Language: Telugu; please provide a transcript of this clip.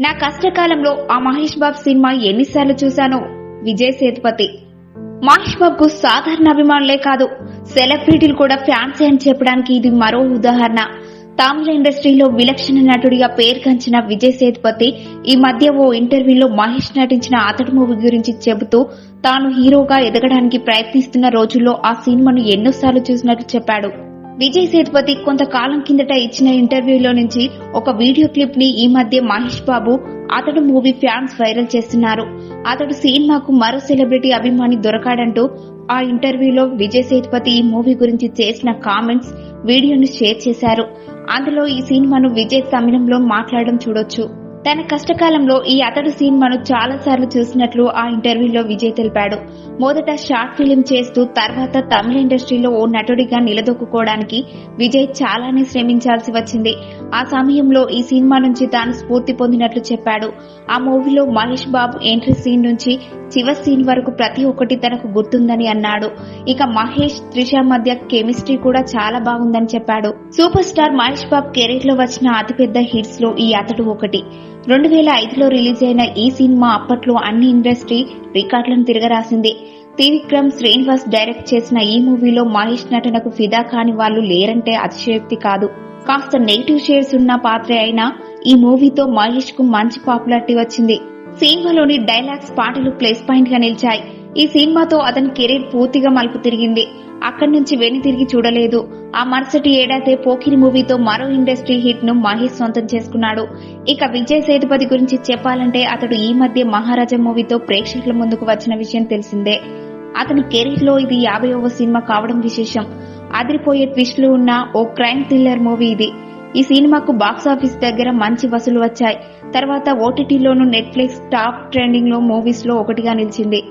నా కష్టకాలంలో ఆ మహేష్ బాబు సినిమా ఎన్నిసార్లు చూశానో? విజయ్ సేతుపతి. మహేష్ బాబుకు సాధారణ అభిమానులే కాదు సెలబ్రిటీలు కూడా ఫ్యాన్స్ అని చెప్పడానికి ఇది మరో ఉదాహరణ. తమిళ ఇండస్ట్రీలో విలక్షణ నటుడిగా పేరుగాంచిన విజయ్ సేతుపతి ఈ మధ్య ఓ ఇంటర్వ్యూలో మహేష్ నటించిన అతడు మూవీ గురించి చెబుతూ తాను హీరోగా ఎదగడానికి ప్రయత్నిస్తున్న రోజుల్లో ఆ సినిమాను ఎన్నోసార్లు చూసినట్లు చెప్పాడు. విజయ్ సేతుపతి కొంతకాలం కిందట ఇచ్చిన ఇంటర్వ్యూలో నుంచి ఒక వీడియో క్లిప్ని ఈ మధ్య మహేష్ బాబు అతడు మూవీ ఫ్యాన్స్ వైరల్ చేస్తున్నారు. అతడు సినిమాకు మరో సెలబ్రిటీ అభిమాని దొరకాడంటూ ఆ ఇంటర్వ్యూలో విజయ్ సేతుపతి ఈ మూవీ గురించి చేసిన కామెంట్స్ వీడియోను షేర్ చేశారు. అందులో ఈ సినిమాను విజయ్ తమిళంలో మాట్లాడడం చూడొచ్చు. తన కష్టకాలంలో ఈ అతడు సినిమాను చాలా సార్లు చూసినట్లు ఆ ఇంటర్వ్యూలో విజయ్ తెలిపాడు. మొదట షార్ట్ ఫిలిం చేస్తూ తర్వాత తమిళ ఇండస్ట్రీలో ఓ నటుడిగా నిలదొక్కుకోవడానికి విజయ్ చాలానే శ్రమించాల్సి వచ్చింది. ఆ సమయంలో ఈ సినిమా నుంచి తాను స్ఫూర్తి పొందినట్లు చెప్పాడు. ఆ మూవీలో మహేష్ బాబు ఎంట్రీ సీన్ నుంచి చివరి సీన్ వరకు ప్రతి ఒక్కటి తనకు గుర్తుందని అన్నాడు. ఇక మహేష్ త్రిష మధ్య కెమిస్ట్రీ కూడా చాలా బాగుందని చెప్పాడు. సూపర్ స్టార్ మహేష్ బాబు కెరీర్లో వచ్చిన అతిపెద్ద హిట్స్లో ఈ అతడు ఒకటి. రెండు వేల ఐదులో రిలీజ్ అయిన ఈ సినిమా అప్పట్లో అన్ని ఇండస్ట్రీ రికార్డులను తిరగరాసింది. త్రివిక్రమ్ శ్రీనివాస్ డైరెక్ట్ చేసిన ఈ మూవీలో మహేష్ నటనకు ఫిదా కాని వాళ్ళు లేరంటే అతిశయోక్తి కాదు. కాస్త నెగిటివ్ షేడ్స్ ఉన్న పాత్రే అయినా ఈ మూవీతో మహేష్కు మంచి పాపులారిటీ వచ్చింది. సినిమాలోని డైలాగ్స్ పాటలు ప్లేస్ పాయింట్గా నిలిచాయి. ఈ సినిమాతో అతని కెరీర్ పూర్తిగా మలుపు తిరిగింది. అక్కడి నుంచి వెని తిరిగి చూడలేదు. ఆ మరుసటి ఏడాదే పోకిరి మూవీతో మరో ఇండస్ట్రీ హిట్ను మహేష్ సొంతం చేసుకున్నాడు. ఇక విజయ్ సేతుపతి గురించి చెప్పాలంటే అతడు ఈ మధ్య మహారాజా మూవీతో ప్రేక్షకుల ముందుకు వచ్చిన విషయం తెలిసిందే. అతని కెరీర్లో ఇది యాభైవ సినిమా కావడం విశేషం. అదిరిపోయే ట్విస్టులు ఉన్న ఓ క్రైమ్ థ్రిల్లర్ మూవీ ఇది. ఈ సినిమాకు బాక్సాఫీస్ దగ్గర మంచి వసూలు వచ్చాయి. తర్వాత ఓటీటీలోను నెట్ఫ్లిక్స్ టాప్ ట్రెండింగ్లో మూవీస్లో ఒకటిగా నిలిచింది.